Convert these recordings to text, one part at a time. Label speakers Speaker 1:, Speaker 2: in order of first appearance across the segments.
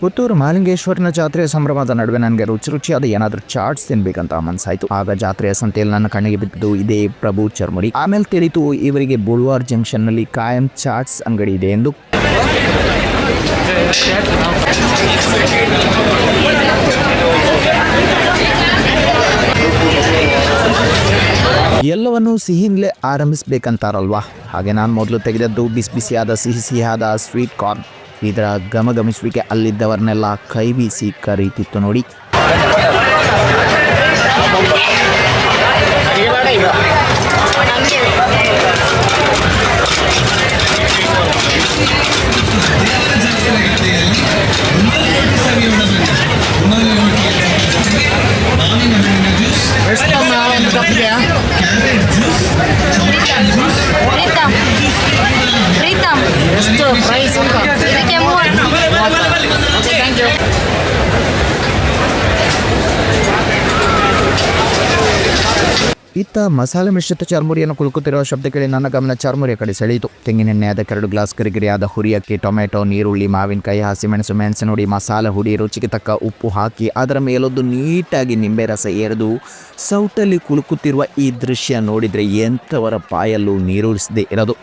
Speaker 1: ಪುತ್ತೂರು ಮಾಲಿಂಗೇಶ್ವರನ ಜಾತ್ರೆಯ ಸಂಭ್ರಮದ ನಡುವೆ ನನಗೆ ರುಚಿ ರುಚಿಯಾದ ಏನಾದರೂ ಚಾಟ್ಸ್ ತಿನ್ಬೇಕಂತ ಮನಸ್ಸಾಯ್ತು ಆಗ ಜಾತ್ರೆಯ ಸಂತೆಯಲ್ಲಿ ನನ್ನ ಕಣ್ಣಿಗೆ ಬಿದ್ದು ಇದೇ ಪ್ರಭು ಚರ್ಮುಡಿ ಆಮೇಲೆ ತಿಳಿತು ಇವರಿಗೆ ಬುಳ್ವಾರ್ ಜಂಕ್ಷನ್ನಲ್ಲಿ ಕಾಯಂ ಚಾಟ್ಸ್ ಅಂಗಡಿ ಇದೆ ಎಂದು. ಎಲ್ಲವನ್ನೂ ಸಿಹಿಯಿಂದಲೇ ಆರಂಭಿಸ್ಬೇಕಂತಾರಲ್ವಾ? ಹಾಗೆ ನಾನು ಮೊದಲು ತೆಗೆದದ್ದು ಬಿಸಿ ಬಿಸಿಯಾದ, ಸಿಹಿ ಸಿಹಿಯಾದ ಸ್ವೀಟ್ ಕಾರ್ನ್ ಇದರ ಗಮಗಮಿಸುವಿಕೆ ಅಲ್ಲಿದ್ದವರನ್ನೆಲ್ಲ ಕೈ ಬೀಸಿ ಕರೀತಿತ್ತು ನೋಡಿ. ಇತ್ತ ಮಸಾಲೆ ಮಿಶ್ರಿತ ಚರ್ಮುರಿಯನ್ನು ಕುಲುಕುತ್ತಿರುವ ಶಬ್ದ ಕೇಳಿ ನನ್ನ ಗಮನ ಚರ್ಮುರಿಯ ಕಡೆ ಸೆಳೆಯಿತು. ತೆಂಗಿನೆಣ್ಣೆಯಾದ ಎರಡು ಗ್ಲಾಸ್ ಗರಿಗರಿಯಾದ ಹುರಿಯಕ್ಕೆ, ಟೊಮೆಟೊ, ನೀರುಳ್ಳಿ, ಮಾವಿನಕಾಯಿ, ಹಸಿಮೆಣಸು, ಮೆಣಸಿನುಡಿ, ಮಸಾಲೆ ಹುಡಿ, ರುಚಿಗೆ ತಕ್ಕ ಉಪ್ಪು ಹಾಕಿ ಅದರ ಮೇಲೊಂದು ನೀಟಾಗಿ ನಿಂಬೆ ರಸ ಎರೆದು ಸೌಟಲ್ಲಿ ಕುಲುಕುತ್ತಿರುವ ಈ ದೃಶ್ಯ ನೋಡಿದರೆ ಎಂಥವರ ಪಾಯಲ್ಲೂ ನೀರುಳಿಸದೇ ಇರೋದು.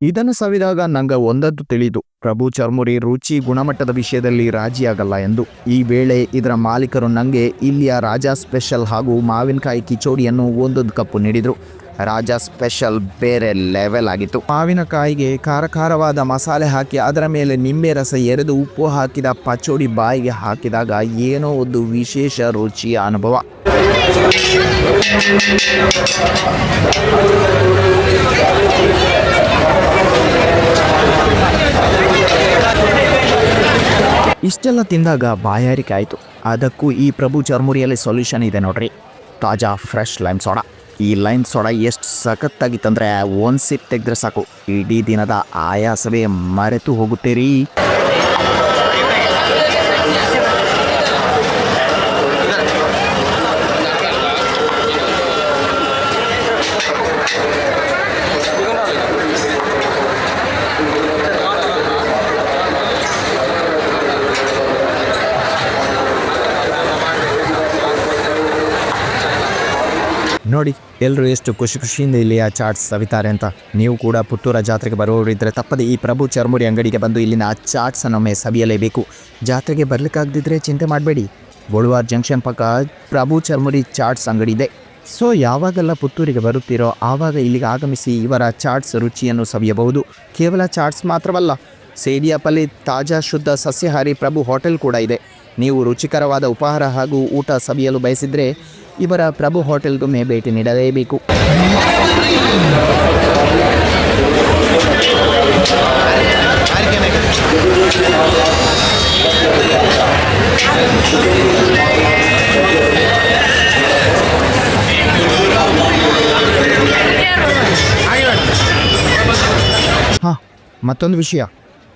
Speaker 1: ಇದನ್ನು ಸವಿದಾಗ ನಂಗೆ ಒಂದದ್ದು ತಿಳಿದು, ಪ್ರಭು ಚರ್ಮುರಿ ರುಚಿ ಗುಣಮಟ್ಟದ ವಿಷಯದಲ್ಲಿ ರಾಜಿಯಾಗಲ್ಲ ಎಂದು. ಈ ವೇಳೆ ಇದರ ಮಾಲೀಕರು ನನಗೆ ಇಲ್ಲಿಯ ರಾಜಾ ಸ್ಪೆಷಲ್ ಹಾಗೂ ಮಾವಿನಕಾಯಿ ಕಿಚೋಡಿಯನ್ನು ಒಂದೊಂದು ಕಪ್ಪು ನೀಡಿದರು. ರಾಜಾ ಸ್ಪೆಷಲ್ ಬೇರೆ ಲೆವೆಲ್ ಆಗಿತ್ತು. ಮಾವಿನಕಾಯಿಗೆ ಖಾರ ಖಾರವಾದ ಮಸಾಲೆ ಹಾಕಿ ಅದರ ಮೇಲೆ ನಿಂಬೆ ರಸ ಎರೆದು ಉಪ್ಪು ಹಾಕಿದ ಪಚೋಡಿ ಬಾಯಿಗೆ ಹಾಕಿದಾಗ ಏನೋ ಒಂದು ವಿಶೇಷ ರುಚಿಯ ಅನುಭವ. ಇಷ್ಟೆಲ್ಲ ತಿಂದಾಗ ಬಾಯಾರಿಕೆ ಆಯಿತು. ಅದಕ್ಕೂ ಈ ಪ್ರಭು ಚರ್ಮುರಿಯಲ್ಲಿ ಸೊಲ್ಯೂಷನ್ ಇದೆ ನೋಡ್ರಿ. ತಾಜಾ ಫ್ರೆಶ್ ಲೈಮ್ ಸೋಡಾ ಈ ಲೈಮ್ ಸೋಡಾ ಎಷ್ಟು ಸಖತ್ತಾಗಿತ್ತಂದ್ರೆ ಒಂದು ಸಿಪ್ ತೆಗೆದ್ರೆ ಸಾಕು. ಇಡೀ ದಿನದ ಆಯಾಸವೇ ಮರೆತು ಹೋಗುತ್ತೀರಿ. ನೋಡಿ ಎಲ್ಲರೂ ಎಷ್ಟು ಖುಷಿ ಖುಷಿಯಿಂದ ಇಲ್ಲಿ ಆ ಚಾಟ್ಸ್ ಸವಿತಾರೆ ಅಂತ. ನೀವು ಕೂಡ ಪುತ್ತೂರ ಜಾತ್ರೆಗೆ ಬರುವವರಿದ್ದರೆ ತಪ್ಪದೆ ಈ ಪ್ರಭು ಚರ್ಮುರಿ ಅಂಗಡಿಗೆ ಬಂದು ಇಲ್ಲಿನ ಆ ಚಾಟ್ಸನ್ನೊಮ್ಮೆ ಸವಿಯಲೇಬೇಕು. ಜಾತ್ರೆಗೆ ಬರಲಿಕ್ಕಾಗದಿದ್ದರೆ ಚಿಂತೆ ಮಾಡಬೇಡಿ. ಬೋಳುವಾರ್ ಜಂಕ್ಷನ್ ಪಕ್ಕ ಪ್ರಭು ಚರ್ಮುರಿ ಚಾಟ್ಸ್ ಅಂಗಡಿ ಇದೆ. ಸೊ, ಯಾವಾಗೆಲ್ಲ ಪುತ್ತೂರಿಗೆ ಬರುತ್ತೀರೋ ಆವಾಗ ಇಲ್ಲಿಗೆ ಆಗಮಿಸಿ ಇವರ ಚಾಟ್ಸ್ ರುಚಿಯನ್ನು ಸವಿಯಬಹುದು. ಕೇವಲ ಚಾಟ್ಸ್ ಮಾತ್ರವಲ್ಲ ಸೇರಿಯಾಪಲ್ಲಿ ತಾಜಾ ಶುದ್ಧ ಸಸ್ಯಾಹಾರಿ ಪ್ರಭು ಹೋಟೆಲ್ ಕೂಡ ಇದೆ. ನೀವು ರುಚಿಕರವಾದ ಉಪಹಾರ ಹಾಗೂ ಊಟ ಸವಿಯಲು ಬಯಸಿದರೆ ಇವರ ಪ್ರಭು ಹೋಟೆಲ್ಗೊಮ್ಮೆ ಭೇಟಿ ನೀಡಲೇಬೇಕು ಹಾಂ ಮತ್ತೊಂದು ವಿಷಯ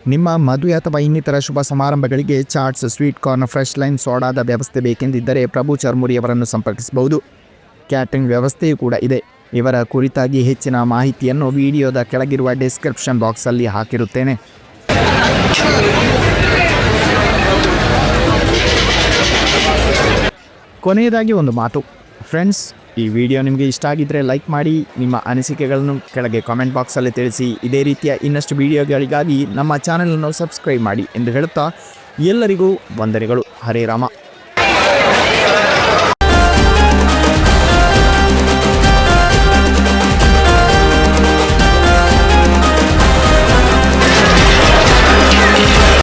Speaker 1: ನಿಮ್ಮ ಮದುವೆ ಅಥವಾ ಇನ್ನಿತರ ಶುಭ ಸಮಾರಂಭಗಳಿಗೆ chaats, sweet corn, fresh lime ಸೋಡಾದ ವ್ಯವಸ್ಥೆ ಬೇಕೆಂದಿದ್ದರೆ ಪ್ರಭು ಚರ್ಮುರಿ ಅವರನ್ನು ಸಂಪರ್ಕಿಸಬಹುದು. ಕ್ಯಾಟ್ರಿಂಗ್ ವ್ಯವಸ್ಥೆಯೂ ಕೂಡ ಇದೆ. ಇವರ ಕುರಿತಾಗಿ ಹೆಚ್ಚಿನ ಮಾಹಿತಿಯನ್ನು ವಿಡಿಯೋದ ಕೆಳಗಿರುವ ಡಿಸ್ಕ್ರಿಪ್ಷನ್ ಬಾಕ್ಸಲ್ಲಿ ಹಾಕಿರುತ್ತೇನೆ. ಕೊನೆಯದಾಗಿ ಒಂದು ಮಾತು. ಫ್ರೆಂಡ್ಸ್ ಈ ವಿಡಿಯೋ ನಿಮಗೆ ಇಷ್ಟ ಆಗಿದ್ದರೆ ಲೈಕ್ ಮಾಡಿ, ನಿಮ್ಮ ಅನಿಸಿಕೆಗಳನ್ನು ಕೆಳಗೆ ಕಾಮೆಂಟ್ ಬಾಕ್ಸಲ್ಲಿ ತಿಳಿಸಿ. ಇದೇ ರೀತಿಯ ಇನ್ನಷ್ಟು ವಿಡಿಯೋಗಳಿಗಾಗಿ ನಮ್ಮ ಚಾನಲನ್ನು ಸಬ್ಸ್ಕ್ರೈಬ್ ಮಾಡಿ ಎಂದು ಹೇಳುತ್ತಾ ಎಲ್ಲರಿಗೂ ವಂದನೆಗಳು. ಹರೇ ರಾಮ.